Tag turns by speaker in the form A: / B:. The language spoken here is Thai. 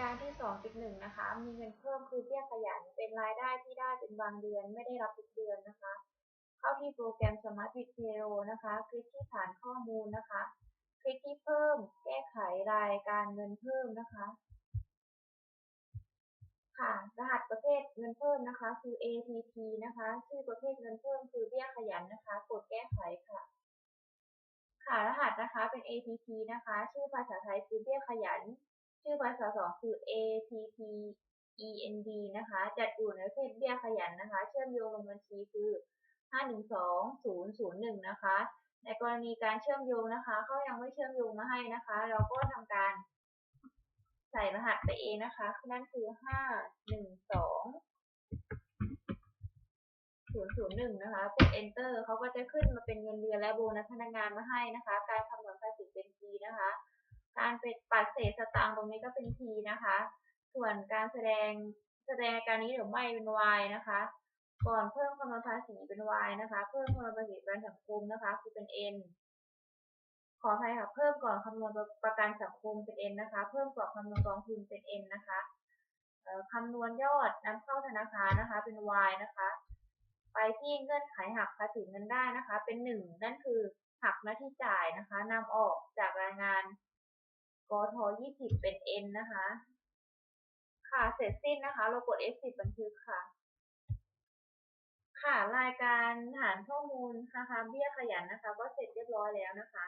A: การที่ 2.1 นะคะ มีเงินเพิ่มคือเบี้ยขยันเป็นรายได้ที่ได้เป็นบางเดือนไม่ได้รับทุกเดือนนะคะ เข้าที่โปรแกรม Smart w i t h p a y r o นะคะ คลิกที่ฐานข้อมูลนะคะ คลิกที่เพิ่ม แก้ไขรายการเงินเพิ่มนะคะ ค่ะ รหัสประเภทเงินเพิ่มนะคะ คือ ATP นะคะ ชื่อประเภทเงินเพิ่มคือเบี้ยขยันนะคะ กดแก้ไขค่ะ ค่ะ รหัสนะคะเป็น ATP นะคะ ชื่อภาษาไทยคือเบี้ยขยัน ชื่อภาษาสองคือ ATP END นะคะ จัดอยู่ในประเภทเบี้ยขยันนะคะ เชื่อมโยงลงบัญชีคือ 512001 นะคะ ในกรณีการเชื่อมโยงนะคะ เขายังไม่เชื่อมโยงมาให้นะคะ เราก็ทำการใส่รหัสไปเองนะคะ นั่นคือ 512 001 นะคะ กด enter เขาก็จะขึ้นมาเป็นเงินเดือนและโบนัสพนักงานมาให้นะคะ การคำนวณภาษีเป็น P นะคะ การเป็นปัดเศษสตางค์ตรงนี้ก็เป็น P นะคะ ส่วนการแสดงแสดงการนี้หรือไม่เป็น Y นะคะ ก่อนเพิ่มคำนวณภาษีเป็น Y นะคะ เพิ่มคำนวณภาษีประกันสังคมนะคะคือเป็น N ขออภัยค่ะ เพิ่มก่อนคำนวณประกันสังคมเป็น N นะคะ เพิ่มก่อนคำนวณกองทุนเป็น N นะคะคำนวณยอดนำเข้าธนาคารนะคะ เป็น Y นะคะ ไปที่เงื่อนไขหักภาษีเงินได้นะคะ เป็น 1 นั่นคือหักหน้าที่จ่ายนะคะนำออกจากรายงาน กท20เป็น N นะคะ ค่ะเสร็จสิ้นนะคะ เรากด F10 บันทึกค่ะ ค่ะรายการฐานข้อมูลนะคะเบี้ยขยันนะคะ ก็เสร็จเรียบร้อยแล้วนะคะ